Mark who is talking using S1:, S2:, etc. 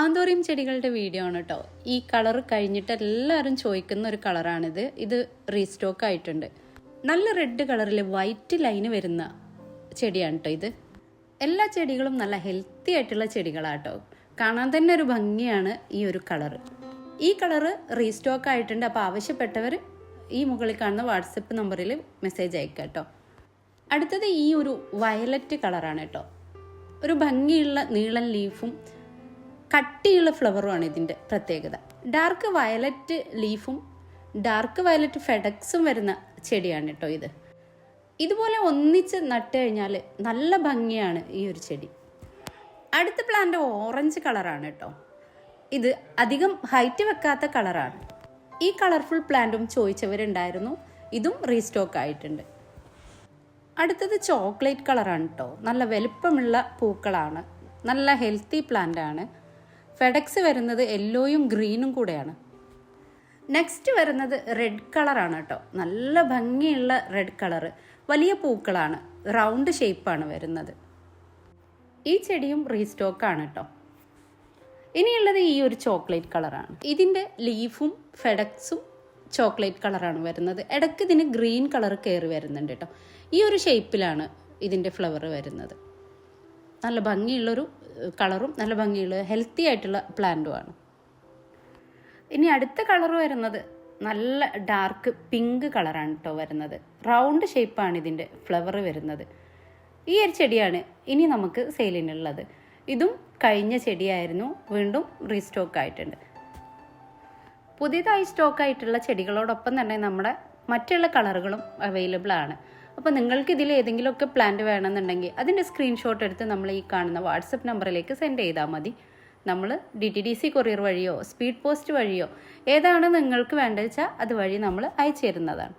S1: Anthurium ചെടികളുടെ video ആണ് കേട്ടോ ഈ കളർ കഴിഞ്ഞിട്ട് എല്ലാവരും ചോദിക്കുന്ന ഒരു കളറാണിത്. ഇത് റീസ്റ്റോക്ക് ആയിട്ടുണ്ട്. നല്ല റെഡ് കളറിൽ വൈറ്റ് ലൈന് വരുന്ന ചെടിയാണ് കേട്ടോ ഇത്. എല്ലാ ചെടികളും നല്ല ഹെൽത്തി ആയിട്ടുള്ള ചെടികളാണ് കേട്ടോ കാണാൻ തന്നെ ഒരു ഭംഗിയാണ് ഈ ഒരു കളർ ഈ കളറ് റീസ്റ്റോക്ക് ആയിട്ടുണ്ട്. അപ്പോൾ ആവശ്യപ്പെട്ടവർ ഈ മുകളിൽ കാണുന്ന വാട്സപ്പ് നമ്പറിൽ മെസ്സേജ് അയക്കുക കേട്ടോ അടുത്തത് ഈ ഒരു വയലറ്റ് കളറാണ് കേട്ടോ ഒരു ഭംഗിയുള്ള നീളൻ ലീഫും കട്ടിയുള്ള ഫ്ലവറുമാണ് ഇതിന്റെ പ്രത്യേകത. ഡാർക്ക് വയലറ്റ് ലീഫും ഡാർക്ക് വയലറ്റ് ഫെഡക്സും വരുന്ന ചെടിയാണ് കേട്ടോ ഇത്. ഇതുപോലെ ഒന്നിച്ച് നട്ട് കഴിഞ്ഞാൽ നല്ല ഭംഗിയാണ് ഈ ഒരു ചെടി. അടുത്ത പ്ലാന്റ് ഓറഞ്ച് കളറാണ് കേട്ടോ. ഇത് അധികം ഹൈറ്റ് വെക്കാത്ത കളറാണ്. ഈ കളർഫുൾ പ്ലാന്റും ചോദിച്ചവരുണ്ടായിരുന്നു. ഇതും റീസ്റ്റോക്ക് ആയിട്ടുണ്ട്. അടുത്തത് ചോക്ലേറ്റ് കളറാണ് കേട്ടോ. നല്ല വലുപ്പമുള്ള പൂക്കളാണ്. നല്ല ഹെൽത്തി പ്ലാന്റ് ആണ് ഫെഡക്സ് വരുന്നത് യെല്ലോയും ഗ്രീനും കൂടെയാണ്. നെക്സ്റ്റ് വരുന്നത് റെഡ് കളറാണ് കേട്ടോ. നല്ല ഭംഗിയുള്ള റെഡ് കളറ് വലിയ പൂക്കളാണ്. റൗണ്ട് ഷേപ്പാണ് വരുന്നത്. ഈ ചെടിയും റീസ്റ്റോക്കാണ് കേട്ടോ. ഇനിയുള്ളത് ഈ ഒരു ചോക്ലേറ്റ് കളറാണ് ഇതിന്റെ ലീഫും ഫെഡക്സും ചോക്ലേറ്റ് കളറാണ് വരുന്നത്. ഇടയ്ക്ക് ഇതിന് ഗ്രീൻ കളർ കയറി വരുന്നുണ്ട് കേട്ടോ. ഈ ഒരു ഷേപ്പിലാണ് ഇതിന്റെ ഫ്ലവർ വരുന്നത്. നല്ല ഭംഗിയുള്ളൊരു കളറും നല്ല ഭംഗിയുള്ള ഹെൽത്തി ആയിട്ടുള്ള പ്ലാന്റുമാണ്. ഇനി അടുത്ത കളർ വരുന്നത് നല്ല ഡാർക്ക് പിങ്ക് കളറാണ് കേട്ടോ വരുന്നത്. റൗണ്ട് ഷേപ്പാണ് ഇതിന്റെ ഫ്ലവർ വരുന്നത്. ഈ ഒരു ചെടിയാണ് ഇനി നമുക്ക് സെയിലിനുള്ളത് ഇതും കഴിഞ്ഞ ചെടിയായിരുന്നു വീണ്ടും റീസ്റ്റോക്ക് ആയിട്ടുണ്ട്. പുതിയതായി സ്റ്റോക്ക് ആയിട്ടുള്ള ചെടികളോടൊപ്പം തന്നെ നമ്മുടെ മറ്റുള്ള കളറുകളും അവൈലബിൾ ആണ്. അപ്പോൾ നിങ്ങൾക്ക് ഇതിൽ ഏതെങ്കിലുമൊക്കെ പ്ലാന്റ് വേണമെന്നുണ്ടെങ്കിൽ അതിന്റെ സ്ക്രീൻഷോട്ട് എടുത്ത് നമ്മൾ ഈ കാണുന്ന വാട്സപ്പ് നമ്പറിലേക്ക് സെൻഡ് ചെയ്താൽ മതി. നമ്മൾ D T D C courier വഴിയോ സ്പീഡ് പോസ്റ്റ് വഴിയോ ഏതാണ് നിങ്ങൾക്ക് വേണ്ടത് വെച്ചാൽ അതുവഴി നമ്മൾ അയച്ചു തരുന്നതാണ്